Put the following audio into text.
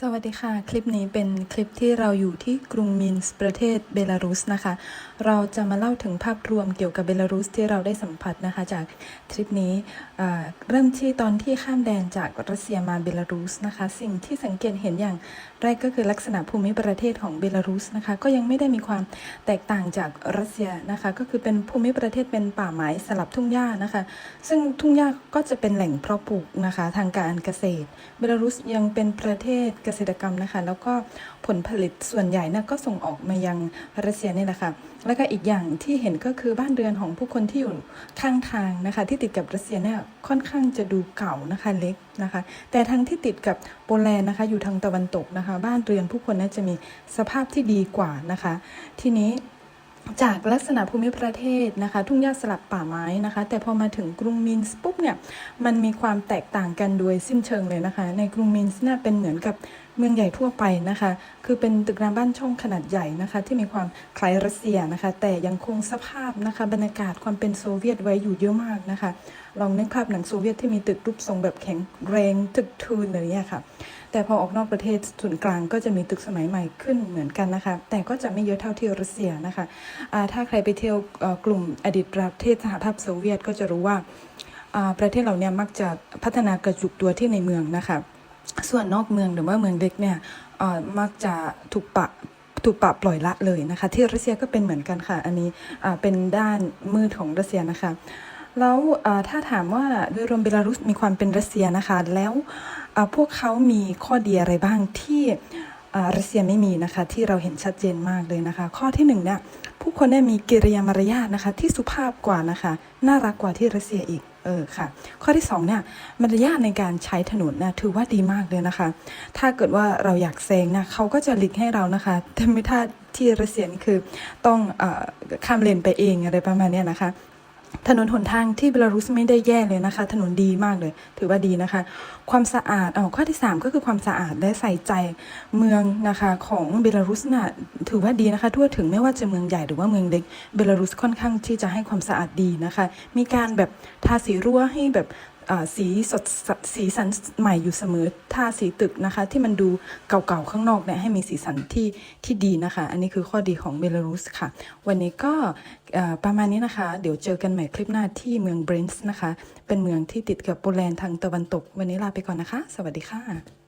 สวัสดีค่ะ คลิปนี้เป็นคลิปที่เราอยู่ที่กรุงมินส์ประเทศเบลารุสนะคะ เราจะมาเล่าถึงภาพรวมเกี่ยวกับเบลารุสที่เราได้สัมผัสนะคะ จากทริปนี้เริ่มที่ตอนที่ข้ามแดนจากรัสเซียมาเบลารุสนะคะ สิ่งที่สังเกตเห็นอย่างแรกก็คือลักษณะภูมิประเทศของเบลารุสนะคะ ก็ยังไม่ได้มีความแตกต่างจากรัสเซียนะคะ ก็คือเป็นภูมิประเทศเป็นป่าไม้สลับทุ่งหญ้านะคะ ซึ่งทุ่งหญ้าก็จะเป็นแหล่งเพาะปลูกนะคะ ทางการเกษตร เบลารุสยังเป็นประเทศเกษตรกรรมนะคะ แล้วก็ผลผลิตส่วนใหญ่นะก็ส่งออกมายังรัสเซียนี่แหละค่ะ แล้วก็อีกอย่างที่เห็นก็คือบ้านเรือนของผู้คนที่อยู่ข้างทางนะคะ ที่ติดกับรัสเซียเนี่ยค่อนข้างจะดูเก่านะคะเล็กนะคะ แต่ทางที่ติดกับโปแลนด์นะคะ อยู่ทางตะวันตกนะคะ บ้านเรือนผู้คนน่าจะมีสภาพที่ดีกว่านะคะ ทีนี้ จากลักษณะภูมิประเทศนะคะ ทุ่งหญ้าสลับป่าไม้นะคะ แต่พอมาถึงกรุงมินส์ปุ๊บเนี่ยมันมีความแตกต่างกันโดยสิ้นเชิงเลยนะคะ ในกรุงมินส์เนี่ยเป็นเหมือนกับเมืองใหญ่ทั่วไปนะคะ คือเป็นตึกรามบ้านช่องขนาดใหญ่นะคะ ที่มีความคล้ายรัสเซียนะคะ แต่ยังคงสภาพนะคะ บรรยากาศความเป็นโซเวียตไว้อยู่เยอะมากนะคะ ลองนึกภาพหนังโซเวียตที่มีตึกรูปทรงแบบแข็งแรงตึกทูนอะไรอย่างเงี้ยค่ะ แต่พอออกนอกประเทศส่วนกลางก็จะมีตึกสมัยใหม่ขึ้นเหมือนกันนะคะ แต่ก็จะไม่เยอะเท่าที่รัสเซียนะคะอ่าถ้าใครไปเที่ยวกลุ่มอดีตประเทศสหภาพโซเวียตก็จะรู้ว่าประเทศเราเนี่ยมักจะพัฒนากระจุกตัวที่ในเมืองนะคะ ส่วนนอกเมืองหรือว่าเมืองเล็กเนี่ยมักจะถูกปะถูกปรับปล่อยละเลยนะคะ ที่รัสเซียก็เป็นเหมือนกันค่ะ อันนี้เป็นด้านมืดของรัสเซียนะคะ แล้วถ้าถามว่าโดยรวมเบลารุสมีความเป็นรัสเซียนะคะ แล้วพวกเขามีข้อดีอะไรบ้างที่รัสเซียไม่มีนะคะ ที่เราเห็นชัดเจนมากเลยนะคะ ข้อที่หนึ่งเนี่ยผู้คนได้มีกิริยามารยาทนะคะ ที่สุภาพกว่านะคะ น่ารักกว่าที่รัสเซียอีกเออค่ะ ข้อที่สองเนี่ยมารยาทในการใช้ถนนนะถือว่าดีมากเลยนะคะ ถ้าเกิดว่าเราอยากแซงนะเขาก็จะหลีกให้เรานะคะแต่ไม่ถ้าที่รัสเซียนี่คือต้องอข้ามเลนไปเองอะไรประมาณนี้นะคะ ถนนหนทางที่เบลารุสไม่ได้แย่เลยนะคะ ถนนดีมากเลย ถือว่าดีนะคะ ความสะอาดอ๋อข้อที่ 3 ก็คือความสะอาดและใส่ใจเมืองนะคะของเบลารุสน่ะถือว่าดีนะคะ ทั่วถึงไม่ว่าจะเมืองใหญ่หรือว่าเมืองเล็กเบลารุสค่อนข้างที่จะให้ความสะอาดดีนะคะ มีการแบบทาสีรั้วให้แบบ สีสดสีสันใหม่อยู่เสมอทาสีตึกนะคะ ที่มันดูเก่าๆข้างนอกเนี่ยให้มีสีสันที่ที่ดีนะคะ อันนี้คือข้อดีของเบลารุสค่ะ วันนี้ก็ประมาณนี้นะคะ เดี๋ยวเจอกันใหม่คลิปหน้าที่เมืองเบรนส์นะคะ เป็นเมืองที่ติดกับโปแลนด์ทางตะวันตก วันนี้ลาไปก่อนนะคะ สวัสดีค่ะ